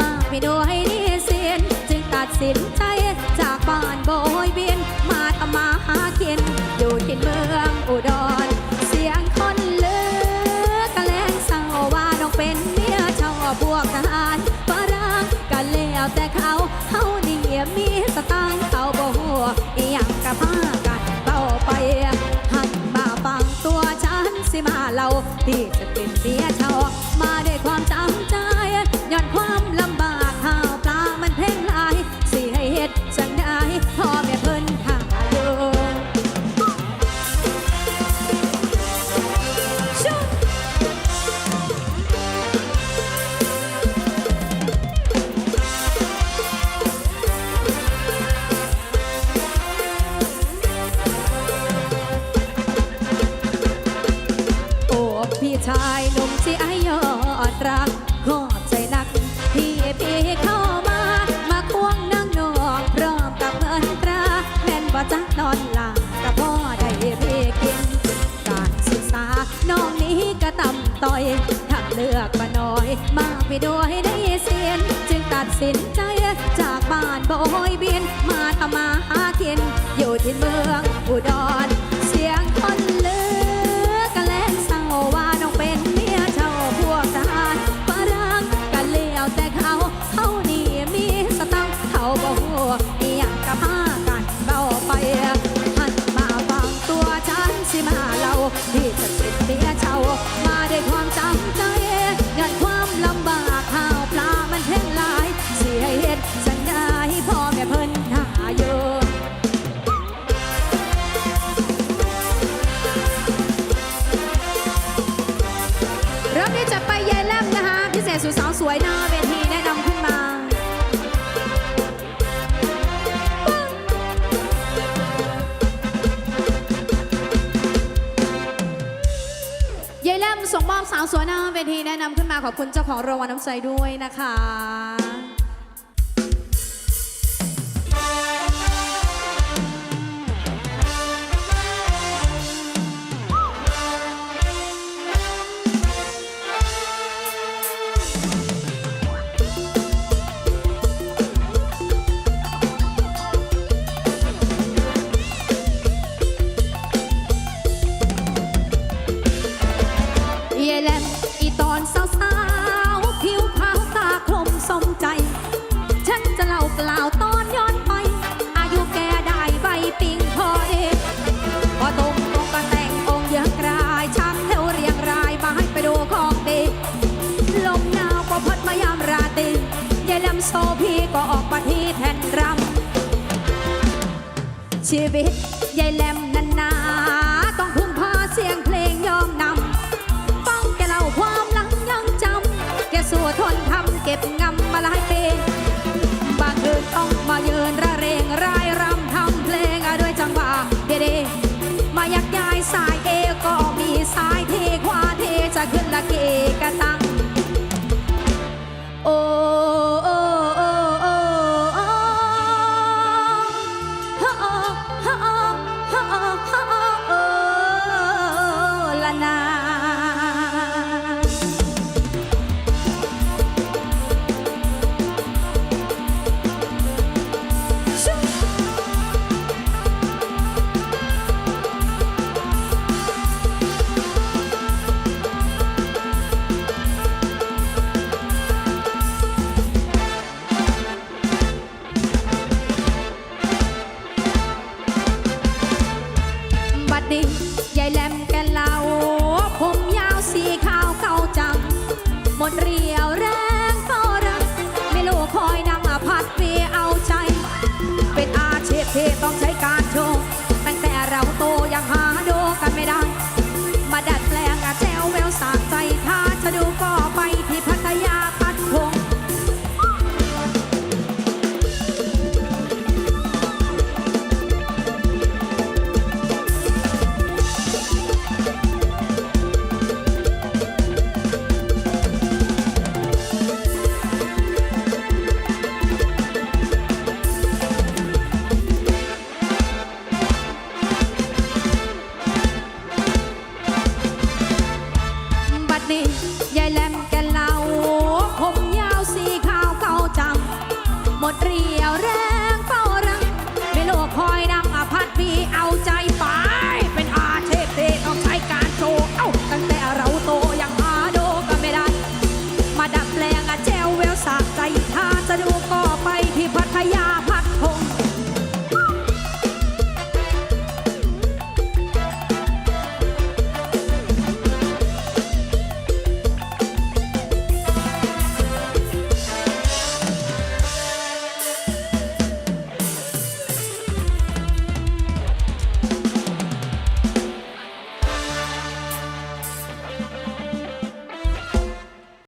มากไม่ด้วยหนี่เสียนจึงตัดสินใจ จากบ้านโบยบินมาทำมาหากินอยู่ที่เมืองอุดร เสียงคนเลือกะแลงเศร้าว่าน้องเป็นเมียชาวพวกทหารฝรั่งก็แล้วแต่เขาเขานี่มีสตางค์เขาบ่หัวอีหยังกะพากันเบาไปหันมาฟังตัวฉันสิมาเล่าที่จะ เลือกมาน้อย มากไปด้วยได้เสียน จึงตัดสินใจจากบ้านโบยบิน มาทำมาหากิน อยู่ที่เมืองอุดร เสียงคนเลือกะแลงเศร้าว่าน้องเป็นเมียเจ้าพวกทหารฝรั่งกันเลี้ยวแต่เขา เขานี่มีสตังเขาบอกว่าอีหยังกับพา ริ่มที่จะไปเยายแลมนะคะพิเศษสุดสาวสวยหน้าเวทีแนะนำขึ้นมาเยายแลมส่งมอบสาวสวยหน้าเวทีแนะนำขึ้นมาขอบคุณเจ้าของรางวัลน้ำใจด้วยนะคะ กล่าวตอนย้อนไป อายุแกได้ใบปิงพอเด็กพอตรงตรงก็แต่งองค์เยอะกรายช้ำเท่วเรียงรายมาให้ไปดูของดีลมหนาวก็พัดมายามราตรียายลำโซพีก็ออกมาที่แทนรำชีวิต เทจ ยายแหลมแกเล่าผมยาวสีขาวเก่าจัง หมดเรียวแรงเฝ้ารักไม่รู้คอยนำมาพัดเปเอาใจ เป็นอาชีพที่ต้องใช้การโชว์ตั้ง ya la